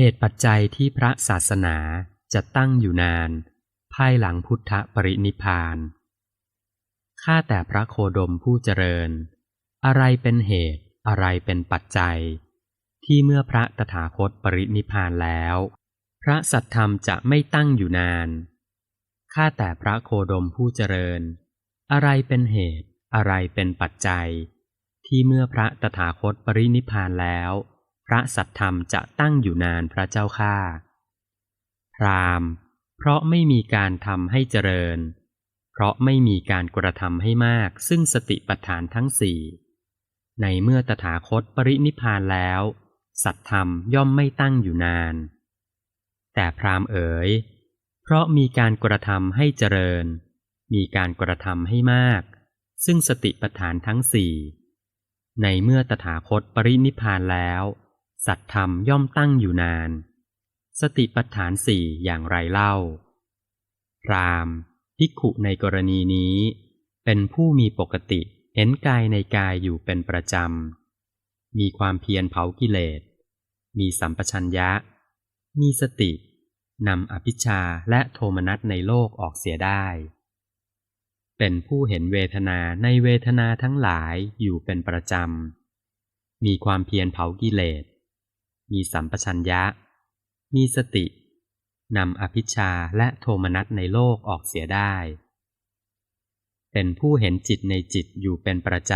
เหตุปัจจัยที่พระศาสนาจะตั้งอยู่นาน ภายหลังพุทธปรินิพาน ข้าแต่พระโคดมผู้เจริญ อะไรเป็นเหตุอะไรเป็นปัจจัย ที่เมื่อพระตถาคตปรินิพานแล้ว พระสัทธรรมจะไม่ตั้งอยู่นาน ข้าแต่พระโคดมผู้เจริญ อะไรเป็นเหตุอะไรเป็นปัจจัย ที่เมื่อพระตถาคตปรินิพานแล้ว พระสัทธรรมจะตั้งอยู่นานพระเจ้าข้าพรามเพราะไม่มีการทำให้เจริญ เพราะไม่มีการกระทำให้มาก ซึ่งสติปัฏฐานทั้งสี่ ในเมื่อตถาคตปรินิพานแล้ว สัตธรรมย่อมไม่ตั้งอยู่นาน แต่พรามเอ๋ย เพราะมีการกระทำให้เจริญ มีการกระทำให้มาก ซึ่งสติปัฏฐานทั้งสี่ ในเมื่อตถาคตปรินิพานแล้ว สัตธรรมย่อมตั้งอยู่นาน สติปัฏฐานสี่อย่างไรเล่า พรามภิกขุในกรณีนี้ เป็นผู้มีปกติเห็นกายในกายอยู่เป็นประจำ มีความเพียรเผากิเลส มีสัมปชัญญะ มีสติ นำอภิชาและโทมนัสในโลกออกเสียได้ เป็นผู้เห็นเวทนาในเวทนาทั้งหลายอยู่เป็นประจำ มีความเพียรเผากิเลส มีสัมปชัญญะ มีสตินำอภิชาและโทมนัสในโลกออกเสียได้ เป็นผู้เห็นจิตในจิตอยู่เป็นประจ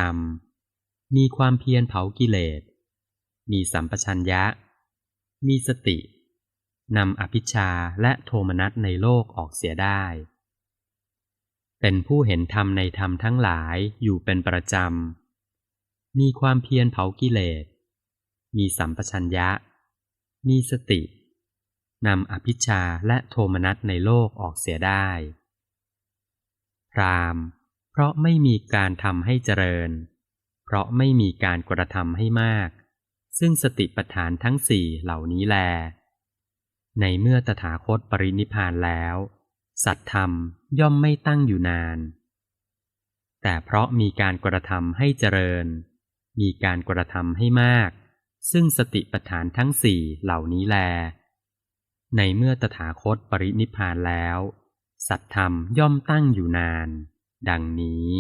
ำ มีความเพียรเผากิเลส มีสัมปชัญญะ มีสตินำอภิชาและโทมนัสในโลกออกเสียได้ เป็นผู้เห็นธรรมในธรรมทั้งหลายอยู่เป็นประจำ มีความเพียรเผากิเลส มีสัมปชัญญะ มีสตินำอภิชาและโทมนัสในโลกออกเสียได้ พราม เพราะไม่มีการทำให้เจริญ เพราะไม่มีการกระทำให้มาก ซึ่งสติปัฏฐานทั้งสี่เหล่านี้แล ในเมื่อตถาคตปรินิพานแล้ว สัตธรรมย่อมไม่ตั้งอยู่นาน แต่เพราะมีการกระทำให้เจริญ มีการกระทำให้มาก ซึ่งสติปัฏฐานทั้งสี่เหล่านี้แล ในเมื่อตถาคตปรินิพพานแล้ว สัตธรรมย่อมตั้งอยู่นาน ดังนี้